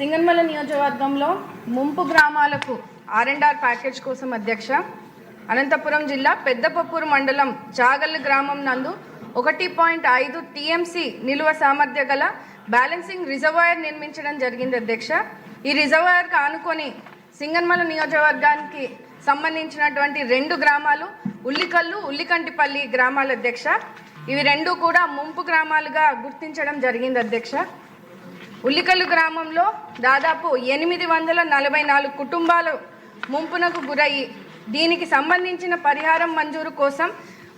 సింగన్మల నియోజకవర్గంలో ముంపు గ్రామాలకు ఆర్ఎండ్ఆర్ ప్యాకేజ్ కోసం అధ్యక్ష. అనంతపురం జిల్లా పెద్దపప్పూరు మండలం చాగల్లు గ్రామం నందు ఒకటి పాయింట్ ఐదు టీఎంసీ నిల్వ సామర్థ్య గల బ్యాలెన్సింగ్ రిజర్వాయర్ నిర్మించడం జరిగింది అధ్యక్ష. ఈ రిజర్వాయర్కు ఆనుకొని సింగన్మల నియోజకవర్గానికి సంబంధించినటువంటి రెండు గ్రామాలు ఉల్లికల్లు ఉల్లికంటిపల్లి గ్రామాల అధ్యక్ష. ఇవి రెండు కూడా ముంపు గ్రామాలుగా గుర్తించడం జరిగింది అధ్యక్ష. ఉల్లికల్లు గ్రామంలో దాదాపు ఎనిమిది వందల నలభై నాలుగు కుటుంబాలు ముంపునకు గురయ్యి దీనికి సంబంధించిన పరిహారం మంజూరు కోసం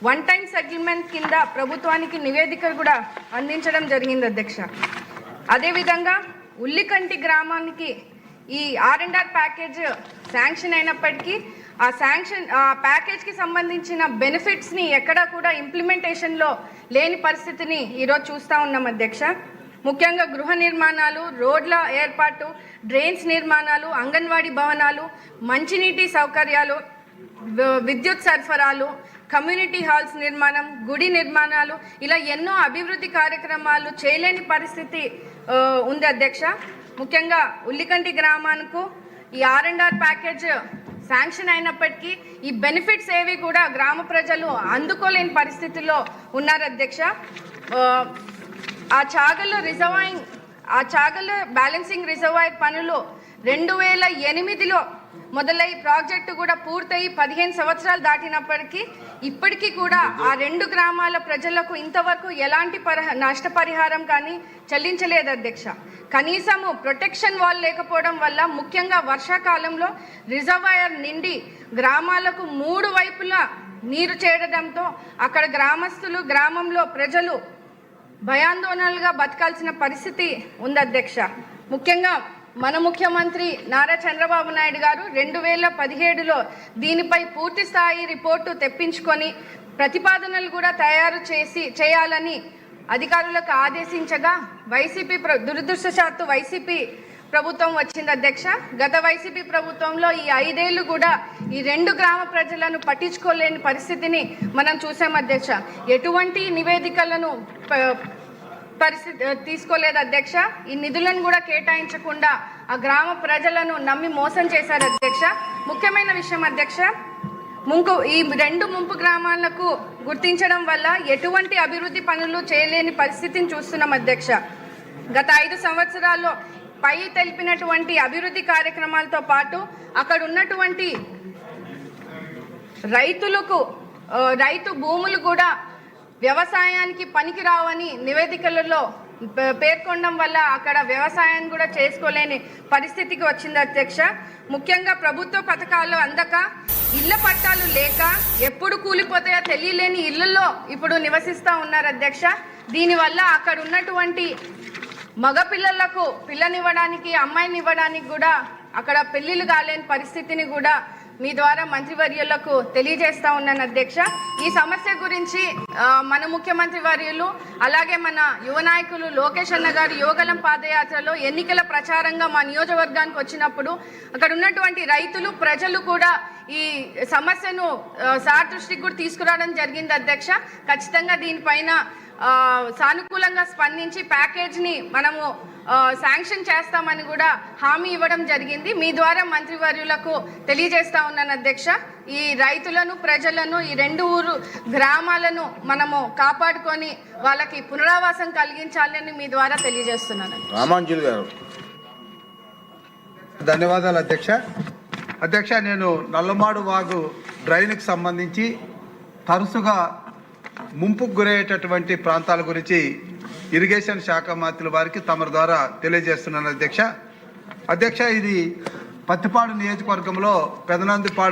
వన్ టైం సెటిల్మెంట్ కింద ప్రభుత్వానికి నివేదిక కూడా అందించడం జరిగింది అధ్యక్ష. అదేవిధంగా ఉల్లికంటి గ్రామానికి ఈ R and R package sanction అయినప్పటికీ ఆ శాంక్షన్ ఆ ప్యాకేజ్కి సంబంధించిన బెనిఫిట్స్ని ఎక్కడా కూడా ఇంప్లిమెంటేషన్లో లేని పరిస్థితిని ఈరోజు చూస్తూ ఉన్నాం అధ్యక్ష. ముఖ్యంగా గృహ నిర్మాణాలు రోడ్ల ఏర్పాటు డ్రైన్స్ నిర్మాణాలు అంగన్వాడీ భవనాలు మంచినీటి సౌకర్యాలు విద్యుత్ సరఫరాలు కమ్యూనిటీ హాల్స్ నిర్మాణం గుడి నిర్మాణాలు ఇలా ఎన్నో అభివృద్ధి కార్యక్రమాలు చేయలేని పరిస్థితి ఉంది అధ్యక్ష. ముఖ్యంగా ఉల్లికంటి గ్రామానికి ఈ R and R package sanction అయినప్పటికీ ఈ బెనిఫిట్స్ ఏవి కూడా గ్రామ ప్రజలు అందుకోలేని పరిస్థితిలో ఉన్నారు అధ్యక్ష. ఆ, ఆ రిజర్వాయింగ్ ఆ చాగల్ బ్యాలెన్సింగ్ రిజర్వాయర్ పనులు రెండు వేల ఎనిమిదిలో మొదలై ప్రాజెక్టు కూడా పూర్తయి పదిహేను సంవత్సరాలు దాటినప్పటికీ ఇప్పటికీ కూడా ఆ రెండు గ్రామాల ప్రజలకు ఇంతవరకు ఎలాంటి పరి నష్టపరిహారం కానీ చెల్లించలేదు అధ్యక్ష. కనీసము ప్రొటెక్షన్ వాల్ లేకపోవడం వల్ల ముఖ్యంగా వర్షాకాలంలో రిజర్వాయర్ నిండి గ్రామాలకు మూడు వైపులా నీరు చేరడంతో అక్కడ గ్రామస్తులు గ్రామంలో ప్రజలు భయాందోళనలుగా బతకాల్సిన పరిస్థితి ఉంది అధ్యక్ష. ముఖ్యంగా మన ముఖ్యమంత్రి నారా చంద్రబాబు నాయుడు గారు రెండు వేల పదిహేడులో దీనిపై పూర్తి స్థాయి రిపోర్టు తెప్పించుకొని ప్రతిపాదనలు కూడా తయారు చేసి చేయాలని అధికారులకు ఆదేశించగా వైసీపీ ప్ర దురదృష్టశాత్తు వైసీపీ ప్రభుత్వం వచ్చింది అధ్యక్ష. గత వైసీపీ ప్రభుత్వంలో ఈ ఐదేళ్ళు కూడా ఈ రెండు గ్రామ ప్రజలను పట్టించుకోలేని పరిస్థితిని మనం చూసాం అధ్యక్ష. ఎటువంటి నివేదికలను ప- పరిస్థితి తీసుకోలేదు అధ్యక్ష. ఈ నిధులను కూడా కేటాయించకుండా ఆ గ్రామ ప్రజలను నమ్మి మోసం చేశారు అధ్యక్ష. ముఖ్యమైన విషయం అధ్యక్ష ముంపు ఈ రెండు ముంపు గ్రామాలకు గుర్తించడం వల్ల ఎటువంటి అభివృద్ధి పనులు చేయలేని పరిస్థితిని చూస్తున్నాం అధ్యక్ష. గత ఐదు సంవత్సరాల్లో పై తెలిపినటువంటి అభివృద్ధి కార్యక్రమాలతో పాటు అక్కడ ఉన్నటువంటి రైతులకు రైతు భూములు కూడా వ్యవసాయానికి పనికిరావని నివేదికలలో పేర్కొనడం వల్ల అక్కడ వ్యవసాయం కూడా చేసుకోలేని పరిస్థితికి వచ్చింది అధ్యక్ష. ముఖ్యంగా ప్రభుత్వ పథకాలు అందక ఇళ్ళ పట్టాలు లేక ఎప్పుడు కూలిపోతాయో తెలియలేని ఇళ్ళలో ఇప్పుడు నివసిస్తూ ఉన్నారు అధ్యక్ష. దీనివల్ల అక్కడ ఉన్నటువంటి మగపిల్లలకు పిల్లనివ్వడానికి అమ్మాయిని ఇవ్వడానికి కూడా అక్కడ పెళ్ళిళ్ళు కాలేని పరిస్థితిని కూడా మీ ద్వారా మంత్రివర్యులకు తెలియజేస్తా ఉన్నాను అధ్యక్ష. ఈ సమస్య గురించి మన ముఖ్యమంత్రి వర్యులు అలాగే మన యువ నాయకులు లోకేష్ అన్న గారు యోగలం పాదయాత్రలో ఎన్నికల ప్రచారంగా మా నియోజకవర్గానికి వచ్చినప్పుడు అక్కడ ఉన్నటువంటి రైతులు ప్రజలు కూడా ఈ సమస్యను సార్ దృష్టికి కూడా తీసుకురావడం జరిగింది అధ్యక్ష. ఖచ్చితంగా దీనిపైన సానుకూలంగా స్పందించి ప్యాకేజ్ని మనము శాంక్షన్ చేస్తామని కూడా హామీ ఇవ్వడం జరిగింది. మీ ద్వారా మంత్రివర్యులకు తెలియజేస్తా ఉన్నాను అధ్యక్ష. ఈ రైతులను ప్రజలను ఈ రెండు ఊరు గ్రామాలను మనము కాపాడుకొని వాళ్ళకి పునరావాసం కలిగించాలని మీ ద్వారా తెలియజేస్తున్నాను. రామాంజులు గారు. ధన్యవాదాలు అధ్యక్ష. అధ్యక్ష నేను నల్లమాడు వాగు డ్రైన్కి సంబంధించి తరచుగా ముంపుకు గురయ్యేటటువంటి ప్రాంతాల గురించి ఇరిగేషన్ శాఖ మంత్రుల వారికి తమ ద్వారా తెలియజేస్తున్నాను అధ్యక్ష. అధ్యక్ష ఇది పత్తిపాడు నియోజకవర్గంలో పెదనందిపాడు